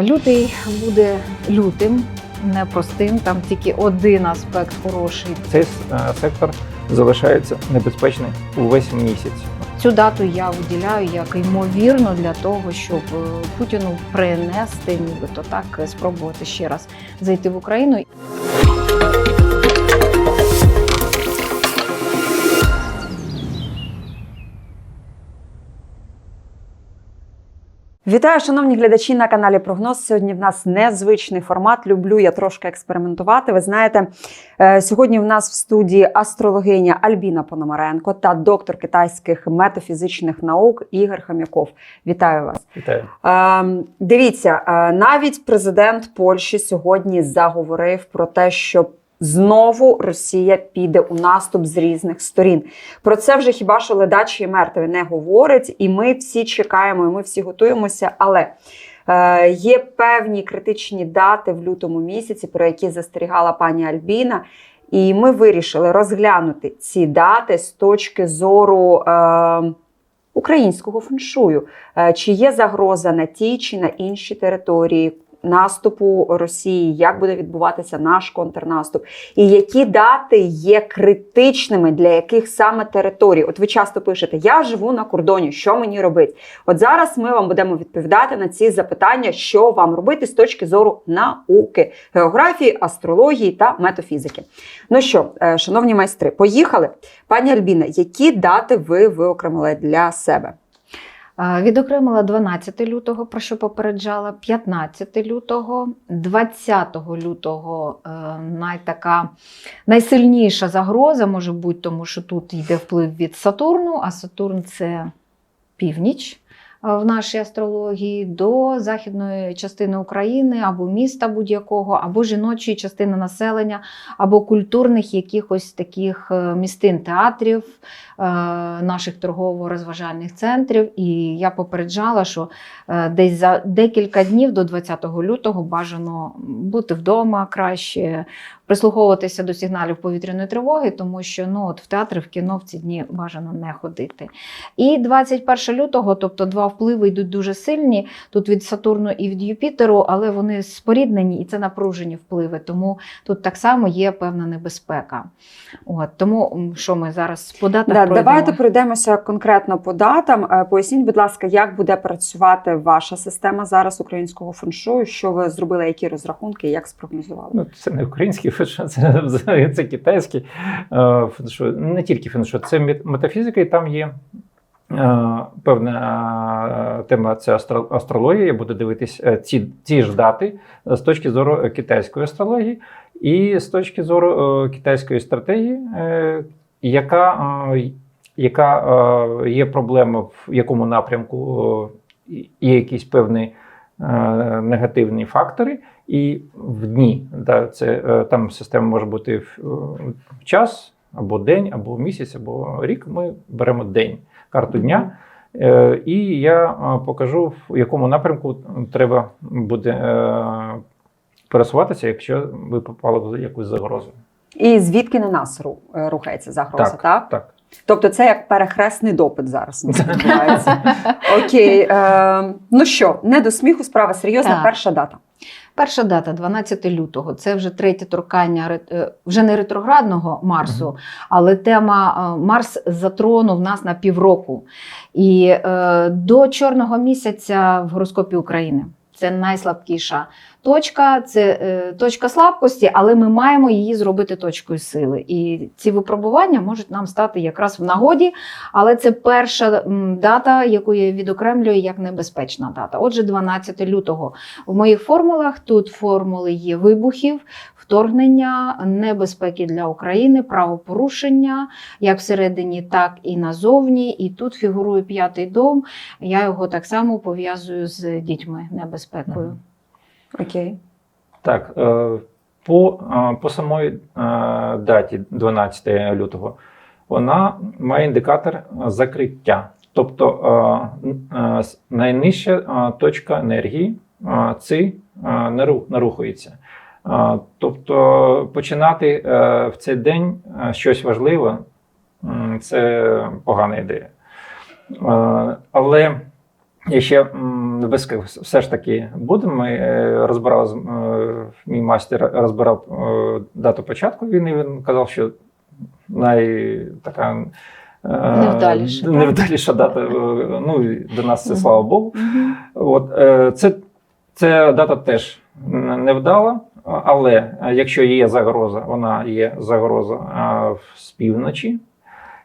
Лютий буде лютим, непростим. Там тільки один аспект хороший. Цей е, сектор залишається небезпечним увесь місяць. Цю дату я виділяю як ймовірно для того, щоб е, Путіну принести, нібито так спробувати ще раз зайти в Україну. Вітаю, шановні глядачі на каналі Прогноз. Сьогодні в нас незвичний формат. Люблю я трошки експериментувати. Ви знаєте, е, сьогодні в нас в студії астрологиня Альбіна Пономаренко та доктор китайських метафізичних наук Ігор Хам'яков. Вітаю вас. Вітаю. Е, Дивіться, е, навіть президент Польщі сьогодні заговорив про те, що знову Росія піде у наступ з різних сторін. Про це вже хіба що ледачі і мертві не говорять, і ми всі чекаємо, і ми всі готуємося. Але е, є певні критичні дати в лютому місяці, про які застерігала пані Альбіна. І ми вирішили розглянути ці дати з точки зору. Е, Українського феншую, Е, чи є загроза на тій чи на іншій території наступу Росії, як буде відбуватися наш контрнаступ, і які дати є критичними для яких саме територій? От ви часто пишете: Я живу на кордоні, що мені робити? От зараз ми вам будемо відповідати на ці запитання, що вам робити з точки зору науки, географії, астрології та метафізики. Ну що, е, шановні майстри, поїхали. Пані Альбіна, які дати ви виокремили для себе? Відокремила 12 лютого, про що попереджала, 15 лютого, 20 лютого е, найтака найсильніша загроза може бути, тому що тут йде вплив від Сатурну, а Сатурн це північ в нашій астрології до західної частини України або міста будь-якого, або жіночої частини населення, або культурних якихось таких е, містин театрів, е, наших торгово-розважальних центрів. І я попереджала, що е, десь за декілька днів до 20 лютого бажано бути вдома краще. Прислуховуватися до сигналів повітряної тривоги, тому що ну от в театри, в кіно в ці дні бажано не ходити. І 21 лютого, тобто два впливи йдуть дуже сильні. Тут від Сатурну і від Юпітеру, але вони споріднені і це напружені впливи. Тому тут так само є певна небезпека. От тому що ми зараз по датах Да, пройдемо? давайте пройдемося конкретно по датам. Е, Поясніть, будь ласка, як буде працювати ваша система зараз українського феншую? Що ви зробили, які розрахунки, як спрогнозували? Ну, це не український феншуй, це взагалі це китайський е, феншуй. Не тільки феншуй, це метафізика, і там є. е, Певна е, тема це астро- астрологія. Я буду дивитись ці, ці ж дати з точки зору китайської астрології і з точки зору китайської стратегії, яка, яка є проблема в якому напрямку є якісь певні е, негативні фактори, і в дні. Да, це, е, там система може бути в, в час, або день, або місяць, або рік. Ми беремо день, карту дня. Е, І я е, покажу, в якому напрямку треба буде е, пересуватися, якщо ви попали в якусь загрозу. І звідки на нас е, рухається загроза? Так, Так, так. Тобто це як перехресний допит зараз у. Окей, е, ну що, не до сміху, справа серйозна. Так. Перша дата. Перша дата 12 лютого. Це вже третє торкання е, вже не ретроградного Марсу, але тема е, Марс затронув нас на півроку. І е, до чорного місяця в гороскопі України. Це найслабкіша точка, це е, точка слабкості, але ми маємо її зробити точкою сили. І ці випробування можуть нам стати якраз в нагоді, але це перша дата, яку я відокремлюю як небезпечна дата. Отже, 12 лютого. В моїх формулах тут формули є вибухів, вторгнення, небезпеки для України, правопорушення, як всередині, так і назовні. І тут фігурує п'ятий дом. Я його так само пов'язую з дітьми небезпекою. Окей. Так, е, по, е, по самої е, даті 12 лютого вона має індикатор закриття. Тобто найнижча точка енергії ци не рухається. Тобто починати е, в цей день е, щось важливе це погана ідея. Е, Але ще м, все ж таки буде. Ми розбирали е, мій майстер розбирав дату початку війни. Він казав, що най така. Невдаліша, невдаліша дата. Ну до нас це слава Богу. От це, ця дата теж невдала, але е, якщо є загроза, вона є загроза е, з півночі,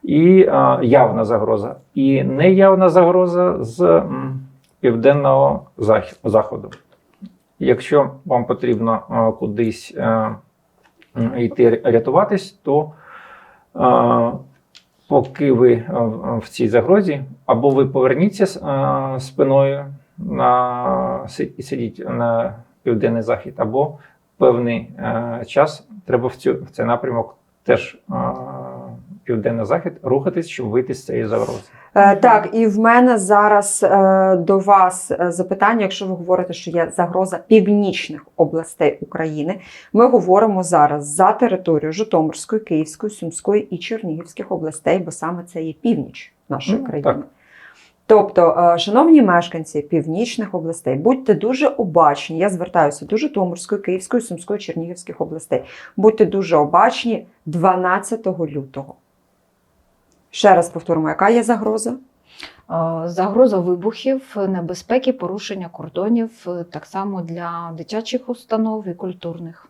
і е, явна загроза, і неявна загроза з південного заходу. Якщо вам потрібно е, кудись е, йти рятуватись, то е, поки ви е, в- цій загрозі, або ви поверніться е, спиною на сидіть на південний захід, або певний е, час треба в цю в цей напрямок теж е, південний захід рухатись, щоб вийти з цієї загрози. Е, Так, і в мене зараз до вас запитання, якщо ви говорите, що є загроза північних областей України. Ми говоримо зараз за територію Житомирської, Київської, Сумської і Чернігівських областей, бо саме це є північ нашої країни. так. Тобто, е, шановні мешканці північних областей, будьте дуже обачні. Я звертаюся до Житомирської, Київської, Сумської, Чернігівських областей. Будьте дуже обачні 12 лютого. Ще раз повторимо, яка є загроза? Е, Загроза вибухів, небезпеки, порушення кордонів е, так само для дитячих установ і культурних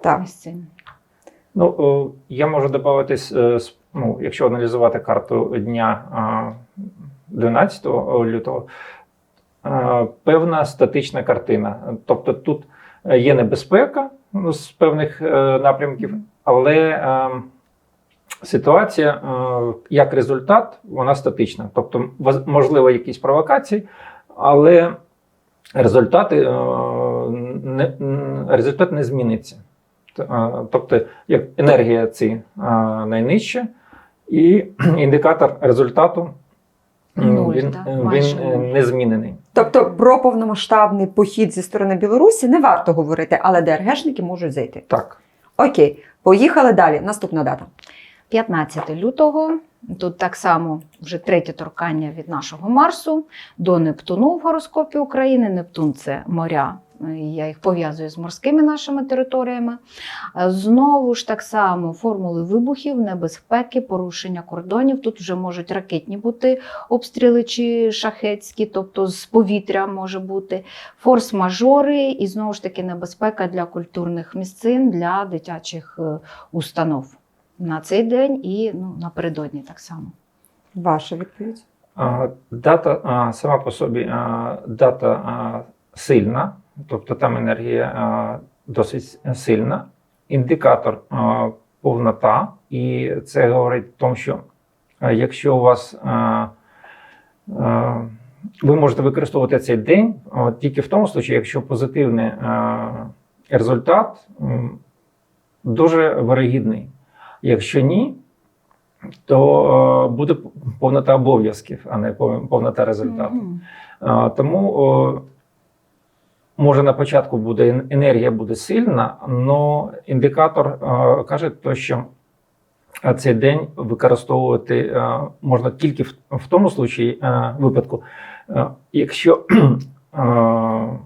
Так. місцин. Ну, я можу додати, ну, якщо аналізувати карту дня 12 лютого, певна статична картина. Тобто тут е, є небезпека ну, з певних е, напрямків, але е, ситуація, е, як результат, вона статична. Тобто, можливо, якісь провокації, але результати, е, не, результат не зміниться. Тобто, як енергія ці найнижча, і індикатор результату Нуль, він, так, він майже е, не змінений. Тобто про повномасштабний похід зі сторони Білорусі не варто говорити, але ДРГшники можуть зайти. Так. Окей, поїхали далі. Наступна дата. 15 лютого. Тут так само вже третє торкання від нашого Марсу до Нептуну в гороскопі України. Нептун це моря. Е, Я їх пов'язую з морськими нашими територіями. Е, Знову ж так само формули вибухів, небезпеки, порушення кордонів. Тут вже можуть ракетні бути обстріли чи шахетські, тобто з повітря може бути форс-мажори, і знову ж таки небезпека для культурних місцин, для дитячих е, установ на цей день і ну, напередодні так само. Ваша відповідь. А, Дата а, сама по собі а, дата а, сильна, тобто там енергія досить сильна. Індикатор повнота, і це говорить в тому, що якщо у вас ви можете використовувати цей день тільки в тому випадку, якщо позитивний результат дуже вирогідний. Якщо ні, то е, буде повнота обов'язків, а не пов- повнота результату. Е, Тому може на початку буде енергія буде сильна, але індикатор е, каже, то, що е, цей день використовувати е, можна тільки в, в тому случаї, е, випадку, е, якщо е,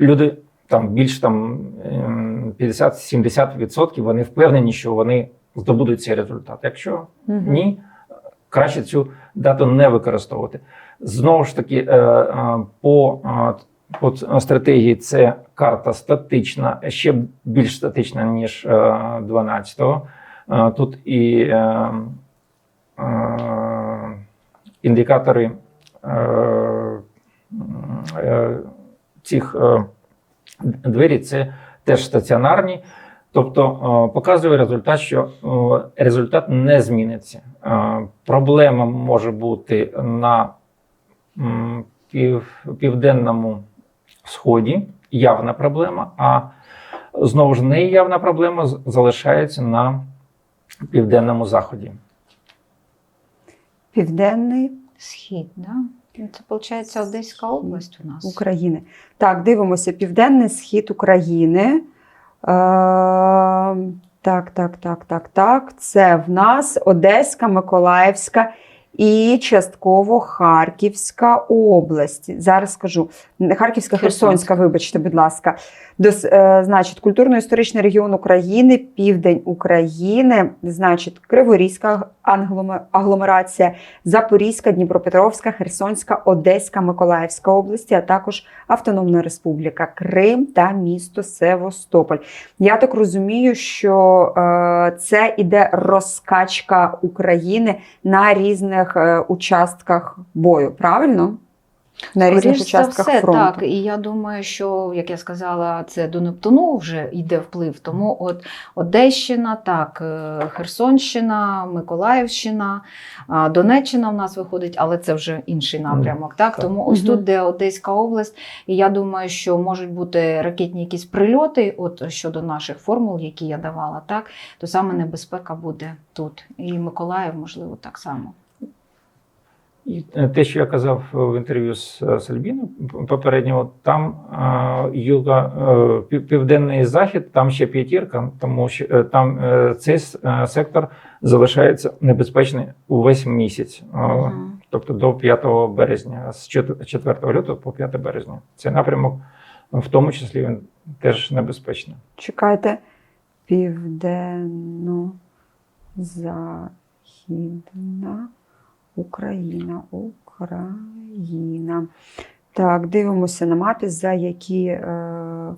люди там більш там ем, 50-70% вони впевнені, що вони здобудуть цей результат. Якщо ні, краще цю дату не використовувати. Знову ж таки, по, е, по ц- стратегії це карта статична, ще більш статична, ніж 12-го. Е, Тут і е, е, індикатори е, е, цих е, двері це теж стаціонарні. Тобто е, показує результат, що е, результат не зміниться. Е, Проблема може бути на м, пів, південному сході, явна проблема, а знову ж неявна проблема залишається на південному заході. Південний Схід, да? Ну, Це виходить Одеська область у нас. України. Так, дивимося, південний схід України. Е, так, так, так, так, так. Це в нас Одеська, Миколаївська і частково Харківська область. Зараз скажу Харківська, Херсонська. Вибачте, будь ласка. Дос, е, значить, культурно-історичний регіон України, південь України, значить, Криворізька агломерація, Запорізька, Дніпропетровська, Херсонська, Одеська, Миколаївська області, а також Автономна Республіка Крим та місто Севастополь. Я так розумію, що е, це іде розкачка України на різних е, участках бою. Правильно? На різних участках все, фронту. так. І я думаю, що, як я сказала, це до Нептуну вже йде вплив. Тому от Одещина, так, е, Херсонщина, Миколаївщина, Донеччина в нас виходить, але це вже інший напрямок. Так? так. Тому ось тут, де Одеська область, і я думаю, що можуть бути ракетні якісь прильоти, от щодо наших формул, які я давала, так, то саме небезпека буде тут. І Миколаїв, можливо, так само. І е, те, що я казав в інтерв'ю з е, Сальбіною попередньо, там е, юга, е, південний захід, там ще п'ятірка, тому що е, там е, цей е, сектор залишається небезпечний увесь місяць, е, Мгм. тобто до 5 березня, з 4 лютого по 5 березня. Цей напрямок, в тому числі, він теж небезпечний. Чекайте. Південно-західна Україна. Україна. Так, дивимося на мапі, за які е,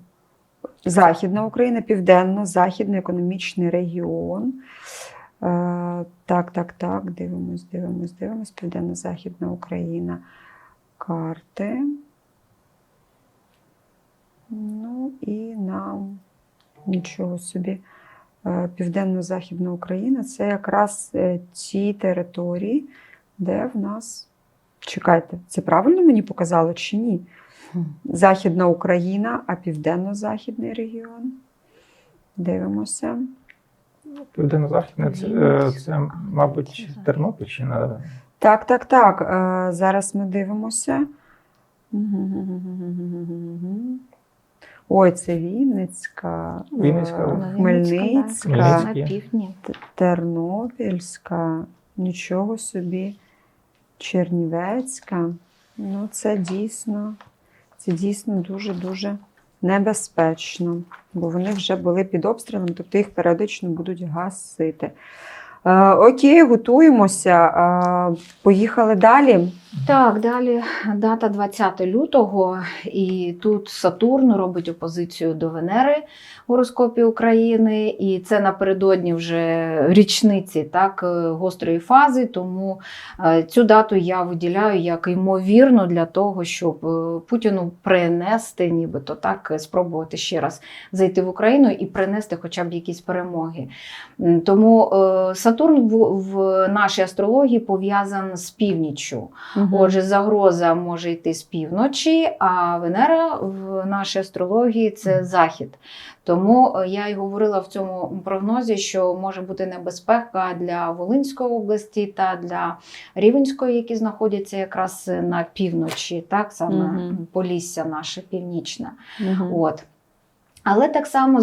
Західна Україна, Південно-Західний економічний регіон. Е, так, так, так. Дивимось, дивимось, дивимось. Південно-Західна Україна. Карти. Ну і нам нічого собі. Е, Південно-Західна Україна це якраз е, ті території, де в нас. Чекайте, це правильно мені показало чи ні? Західна Україна, а південно-західний регіон. Дивимося. Південно-західне це, е, це, мабуть, Тернопільщина. Так, так, так. Е, Зараз ми дивимося. Ой, це Вінницька, е, Вінницька. Хмельницька, Хмельницька. Т- Тернопільська, нічого собі, Чернівецька. Ну, це дійсно, це дійсно дуже-дуже небезпечно, бо вони вже були під обстрілом, тобто їх періодично будуть гасити. Е, окей, готуємося. Е, поїхали далі. Так, далі дата 20 лютого, і тут Сатурн робить опозицію до Венери у гороскопі України, і це напередодні вже річниці так, е, гострої фази. Тому е, цю дату я виділяю як ймовірну для того, щоб е, Путіну принести, нібито так, спробувати ще раз зайти в Україну і принести хоча б якісь перемоги. Тому Сатурн в, в нашій астрології пов'язаний з північчю. Отже, загроза може йти з півночі, а Венера в нашій астрології це захід. Тому е, я й говорила в цьому прогнозі, що може бути небезпека для Волинської області та для Рівенської, які знаходяться якраз на півночі, так саме Мгм. Полісся наше північне. Мгм. От. Але так само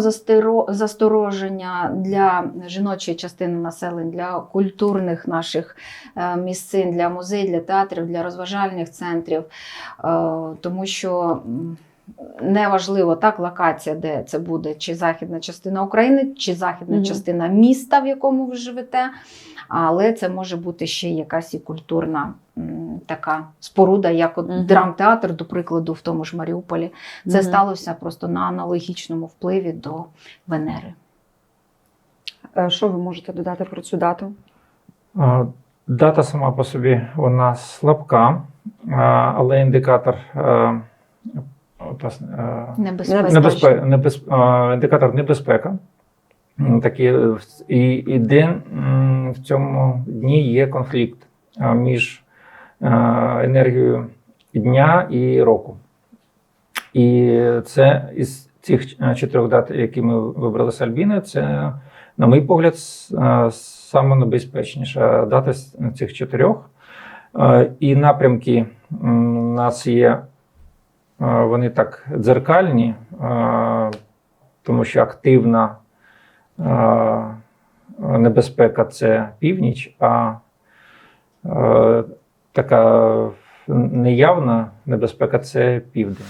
застороження для жіночої частини населення, для культурних наших е, місцин, для музеїв, для театрів, для розважальних центрів, Е, тому що неважливо так локація, де це буде, чи західна частина України, чи західна Мгм. частина міста, в якому ви живете. Але це може бути ще якась і культурна така споруда, як от Мгм. драмтеатр, до прикладу, в тому ж Маріуполі. Це Мгм. сталося просто на аналогічному впливі до Венери. Е, Що ви можете додати про цю дату? Дата сама по собі вона слабка, е, але індикатор е, от, власне, е, Небезпечно. небезпе, е, індикатор небезпека. Такі, і, і де в цьому дні є конфлікт між е, енергією дня і року. І це із цих е, чотирьох дат, які ми вибрали з Альбіни, це, на мій погляд, е, саме небезпечніша дата з цих чотирьох. І напрямки у нас є, вони так дзеркальні, тому що активна небезпека це північ, а Така неявна небезпека це південь.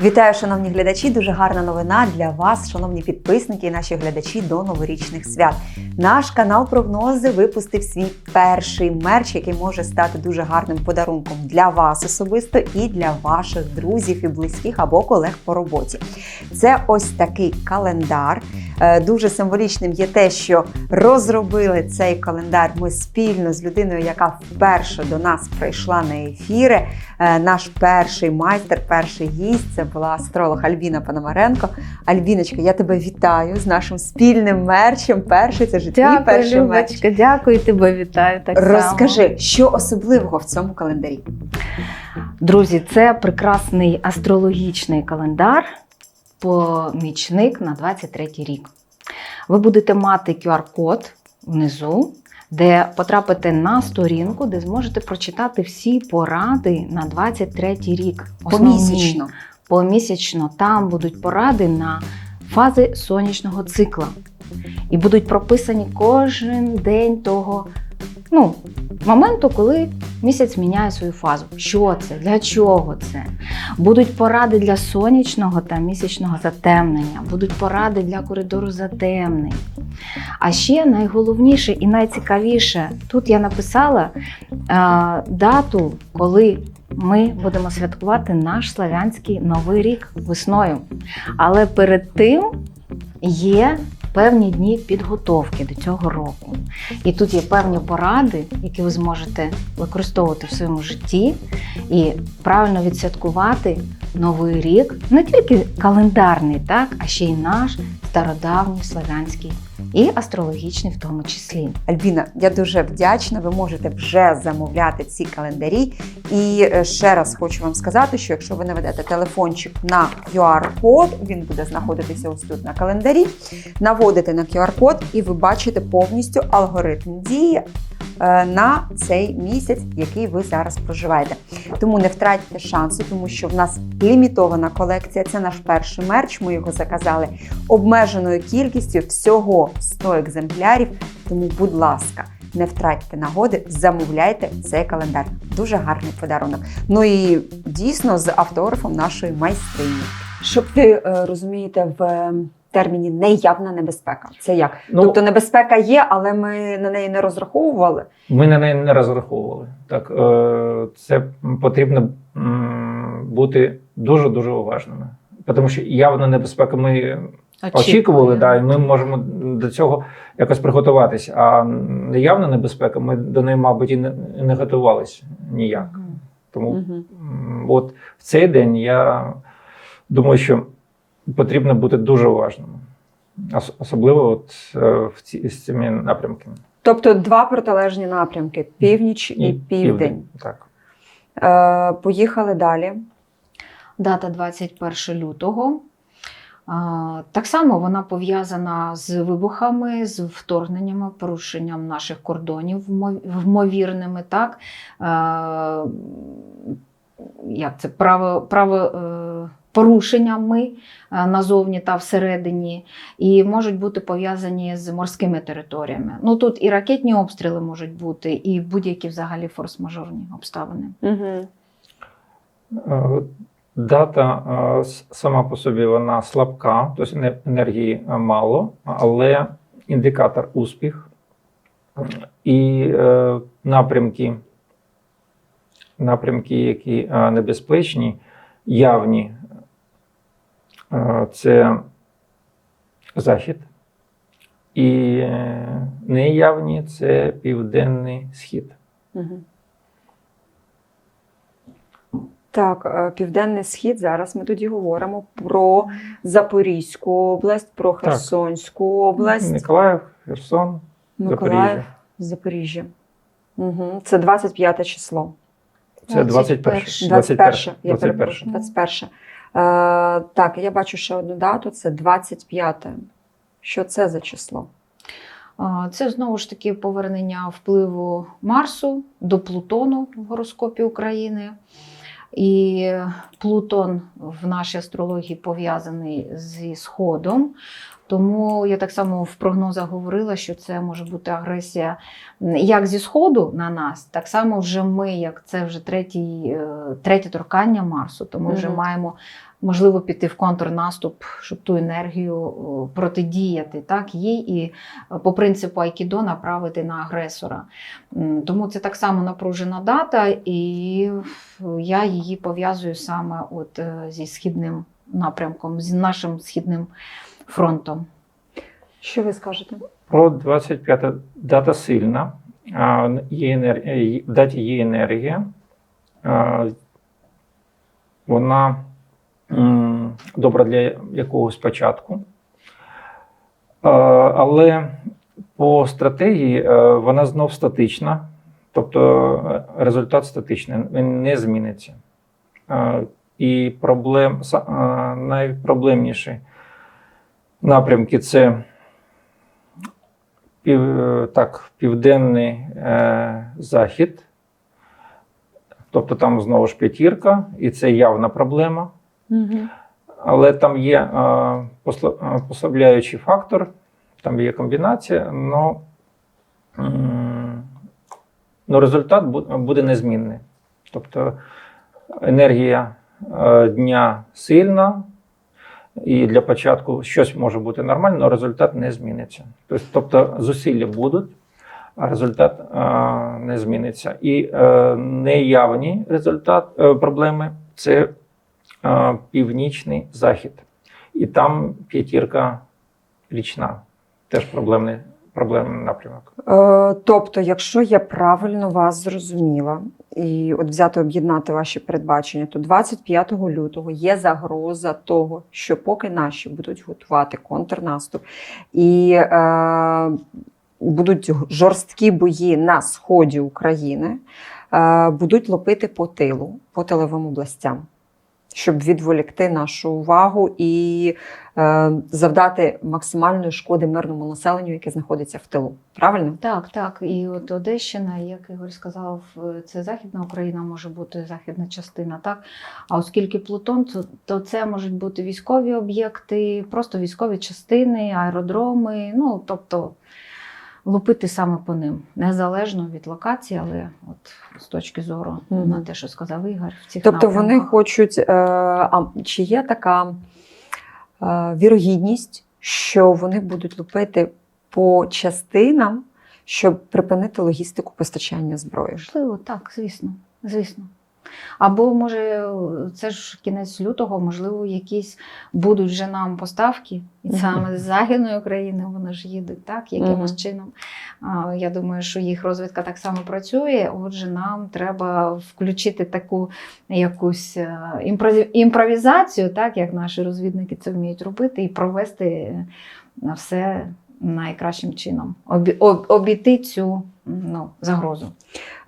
Вітаю, шановні глядачі. Дуже гарна новина для вас, шановні підписники і наші глядачі до новорічних свят. Наш канал прогнози випустив свій перший мерч, який може стати дуже гарним подарунком для вас особисто і для ваших друзів і близьких або колег по роботі. Це ось такий календар. Е, Дуже символічним є те, що розробили цей календар ми спільно з людиною, яка вперше до нас прийшла на ефіри. Е, Наш перший майстер, перший гість це була астролог Альбіна Пономаренко. Альбіночка, я тебе вітаю з нашим спільним мерчем. Перший це ж твій Дякую, перший мерч. Дякую тебе, вітаю так само. Розкажи, що особливого в цьому календарі? Друзі, це прекрасний астрологічний календар, помічник на 23 рік. Ви будете мати QR-код внизу, де потрапите на сторінку, де зможете прочитати всі поради на 23 рік. Основні. Помісячно. Помісячно там будуть поради на фази сонячного цикла. І будуть прописані кожен день того ну, моменту, коли місяць міняє свою фазу. Що це? Для чого це? Будуть поради для сонячного та місячного затемнення, будуть поради для коридору затемнень. А ще найголовніше і найцікавіше, тут я написала е, дату, коли ми будемо святкувати наш славянський новий рік весною. Але перед тим є певні дні підготовки до цього року. І тут є певні поради, які ви зможете використовувати в своєму житті і правильно відсвяткувати новий рік, не тільки календарний, так, а ще й наш стародавній славянський і астрологічний в тому числі. Альбіна, я дуже вдячна. Ви можете вже замовляти ці календарі. І е, ще раз хочу вам сказати, що якщо ви наведете телефончик на QR-код, він буде знаходитися ось тут на календарі. Наводите на QR-код, і ви бачите повністю алгоритм дії на цей місяць, який ви зараз проживаєте. Тому не втратьте шансу, тому що в нас лімітована колекція. Це наш перший мерч. Ми його заказали обмеженою кількістю всього 100 екземплярів. Тому, будь ласка, не втратьте нагоди, замовляйте цей календар. Дуже гарний подарунок. Ну і дійсно з автографом нашої майстрині. Щоб ви е, розумієте, в е, терміні неявна небезпека. Це як? Ну, тобто небезпека є, але ми на неї не розраховували. Ми на неї не розраховували. Так, е, це потрібно бути дуже дуже уважними. Тому що явна небезпека ми очікували, да, і ми можемо до цього якось приготуватися. А неявна небезпека, ми до неї, мабуть, і не, не готувалися ніяк. Тому м, от в цей день я думаю, що потрібно бути дуже уважним. Особливо от, е, в ці, з цими напрямками. Тобто два протилежні напрямки: північ і, південь. Так. Е, поїхали далі. Дата 21 лютого. А, Так само вона пов'язана з вибухами, з вторгненнями, порушенням наших кордонів вмо- вмовірними, так? Е, Як це право, право е, порушеннями е, назовні та всередині, і можуть бути пов'язані з морськими територіями. Ну тут і ракетні обстріли можуть бути, і будь-які взагалі форс-мажорні обставини. Угу. Е, Дата е, сама по собі вона слабка, тобто енергії мало, але індикатор успіх і напрямки, напрямки, які небезпечні, явні, це захід, і е, неявні це південний схід. Угу. Так, е, південний схід. Зараз ми тоді говоримо про Запорізьку область, про Херсонську область, Миколаїв, Херсон, Миколаїв, Запоріжжя. Угу. Це 25 число. Це 21. 21. 21. Я 21. перепрошую, 21. Е, так, я бачу ще одну дату, це 25. Що це за число? Це знову ж таки повернення впливу Марсу до Плутону в гороскопі України. І Плутон в нашій астрології пов'язаний зі Сходом. Тому я так само в прогнозах говорила, що це може бути агресія як зі сходу на нас, так само вже ми, як це вже третій, е, третє торкання Марсу, то ми вже Мгм. маємо можливо піти в контрнаступ, щоб ту енергію протидіяти так їй і е, по принципу Айкідо направити на агресора. Тому це так само напружена дата, і я її пов'язую саме от е, зі східним напрямком, з нашим східним фронтом. Що ви скажете? Про 25 дата сильна. а, Є енергія, в даті є енергія. Вона добра для якогось початку. Але по стратегії е, вона знов статична, тобто е, результат статичний, він не зміниться. І проблем, найпроблемніші напрямки це пів, так, південний е, захід. Тобто там знову ж п'ятірка, і це явна проблема. Угу. Але там є е, е, послабляючий фактор, там є комбінація, але ну, результат буде незмінний. Тобто енергія е, дня сильна, і для початку щось може бути нормально, але результат не зміниться. Тобто, тобто зусилля будуть, а результат е, не зміниться. І е, неявні результат, е, проблеми це е, північний захід. І там п'ятірка річна. Теж проблемний, проблемний напрямок. Е, тобто, якщо я правильно вас зрозуміла, і от взяти об'єднати ваші передбачення, то 25 лютого є загроза того, що поки наші будуть готувати контрнаступ і е, будуть жорсткі бої на сході України, е, будуть лопити по тилу, по тиловим областям. Щоб відволікти нашу увагу і е, завдати максимальної шкоди мирному населенню, яке знаходиться в тилу. Правильно? Так, так. І от Одещина, як Ігор сказав, це Західна Україна може бути західна частина, так. А оскільки Плутон, то, то це можуть бути військові об'єкти, просто військові частини, аеродроми. Ну тобто лупити саме по ним, незалежно від локації, але от з точки зору Мгм. на те, що сказав Ігор, в цих Тобто вони хочуть. Е, а чи є така е, вірогідність, що вони будуть лупити по частинам, щоб припинити логістику постачання зброї? Можливо, так, звісно, звісно. Або може, це ж кінець лютого, можливо, якісь будуть вже нам поставки, і саме з Західної України вони ж їдуть так, якимось чином. Я думаю, що їх розвідка так само працює. Отже, нам треба включити таку якусь е, імпрові- імпровізацію, так як наші розвідники це вміють робити, і провести е, все найкращим чином. Обі- об- Обійти цю ну, загрозу.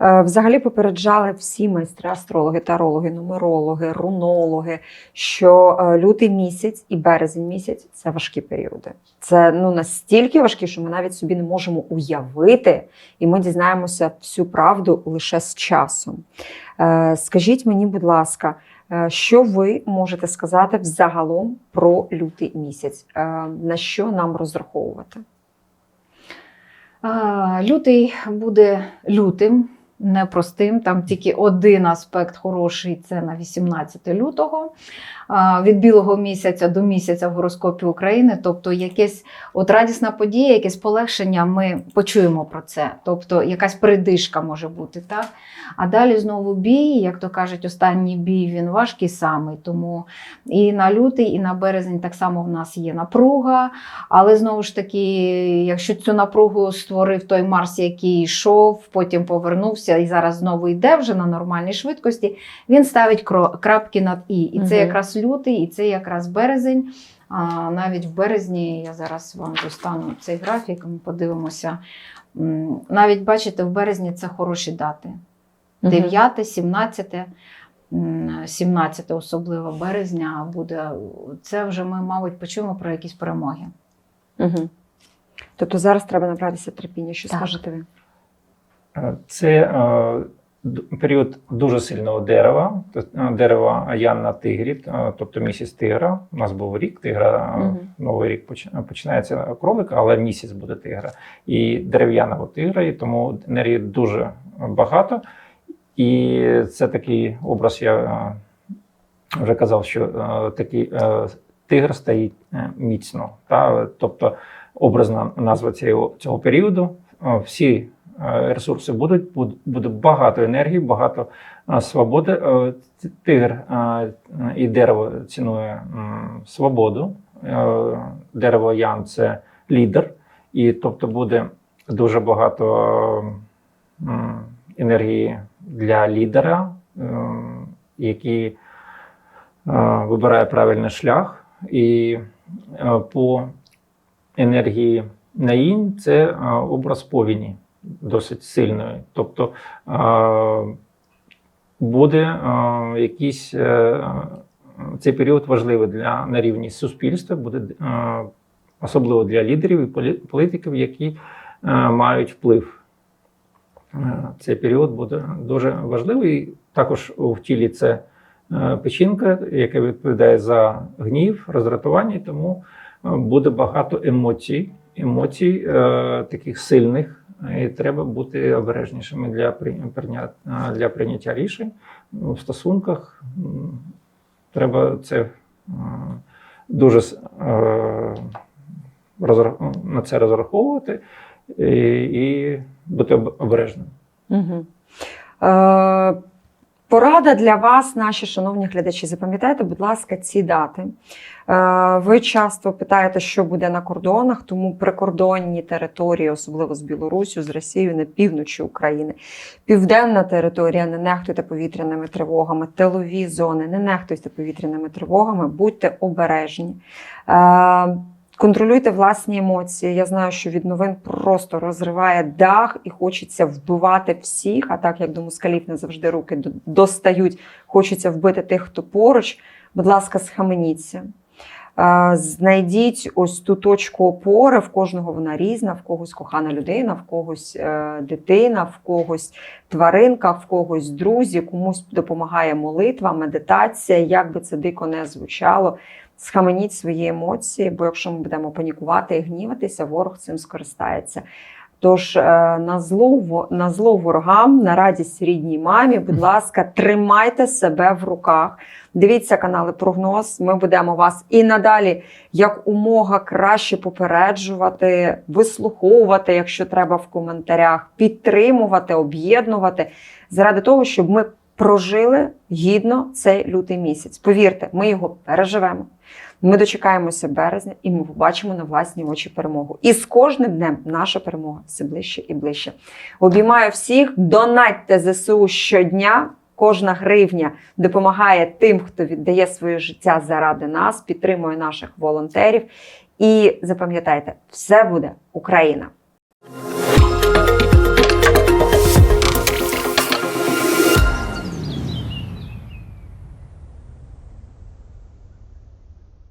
Е, Взагалі попереджали всі майстри, астрологи, тарологи, нумерологи, рунологи, що е, лютий місяць і березень місяць це важкі періоди. Це ну настільки важкі, що ми навіть собі не можемо уявити, і ми дізнаємося всю правду лише з часом. Е, Скажіть мені, будь ласка, що ви можете сказати взагалом про лютий місяць? Е, На що нам розраховувати? Лютий буде лютим, непростим. Там тільки один аспект хороший це на 18 лютого. Від білого місяця до місяця в гороскопі України. Тобто, якесь от радісна подія, якесь полегшення, ми почуємо про це. Тобто, якась передишка може бути. так? А далі знову бій, як то кажуть, останній бій він важкий самий. Тому і на лютий, і на березень так само в нас є напруга. Але знову ж таки, якщо цю напругу створив той Марс, який йшов, потім повернувся і зараз знову йде вже на нормальній швидкості, він ставить крапки над І. І це Мгм. якраз лютий, і це якраз березень. А навіть в березні я зараз вам достану цей графік, ми подивимося. Навіть бачите, в березні це хороші дати. 9, 17, 17 особливо березня буде. Це вже ми, мабуть, почуємо про якісь перемоги. Угу. Тобто зараз треба набратися терпіння. Що Так. скажете ви? Е, Це е, період дуже сильного дерева, дерева Ян на тобто місяць тигра. У нас був рік тигра, Мгм. новий рік починається кролика, але місяць буде тигра. І дерев'яного тигра, і тому енергії дуже багато. І це такий образ, я вже казав, що такий тигр стоїть е, міцно. Та? Тобто образна назва цього, цього періоду. Всі ресурси будуть, буде багато енергії, багато е, свободи. Е, Тигр е, і дерево цінує свободу. Е, Дерево Ян це лідер, і тобто буде дуже багато енергії для лідера, який е, вибирає правильний шлях. І е, по енергії Наїнь це е, образ повіні досить сильної. Тобто буде якийсь е, цей період важливий для на рівні суспільства, буде особливо для лідерів і полі- політиків, які е, мають вплив. Е, Цей період буде дуже важливий. Також у тілі це печінка, яка відповідає за гнів, роздратування, тому буде багато емоцій, емоцій таких сильних, і треба бути обережнішими для прийняття прийня- для прийняття рішень в стосунках. Треба це дуже на це розраховувати і бути обережним. Угу. Е, порада для вас, наші шановні глядачі. Запам'ятайте, будь ласка, ці дати. Е, ви часто питаєте, що буде на кордонах, тому прикордонні території, особливо з Білорусю, з Росією, на півночі України. Південна територія, не нехтуйте повітряними тривогами, тилові зони, не нехтуйте повітряними тривогами, будьте обережні. Контролюйте власні емоції. Я знаю, що від новин просто розриває дах і хочеться вбивати всіх. А так як до москалів не завжди руки достають, хочеться вбити тих, хто поруч. Будь ласка, схаменіться. Знайдіть ось ту точку опори. В кожного вона різна, в когось кохана людина, в когось е, дитина, в когось тваринка, в когось друзі, комусь допомагає молитва, медитація. Як би це дико не звучало, схаменіть свої емоції, бо якщо ми будемо панікувати і гніватися, ворог цим скористається. Тож е, на зло, на зло ворогам, на радість рідній мамі, будь ласка, тримайте себе в руках. Дивіться канали Прогноз. Ми будемо вас і надалі як умога краще попереджувати, вислуховувати, якщо треба в коментарях, підтримувати, об'єднувати заради того, щоб ми прожили гідно цей лютий місяць. Повірте, ми його переживемо. Ми дочекаємося березня, і ми побачимо на власні очі перемогу. І з кожним днем наша перемога все ближче і ближче. Обіймаю всіх, донатьте ЗСУ щодня. Кожна гривня допомагає тим, хто віддає своє життя заради нас, підтримує наших волонтерів. І запам'ятайте, все буде Україна!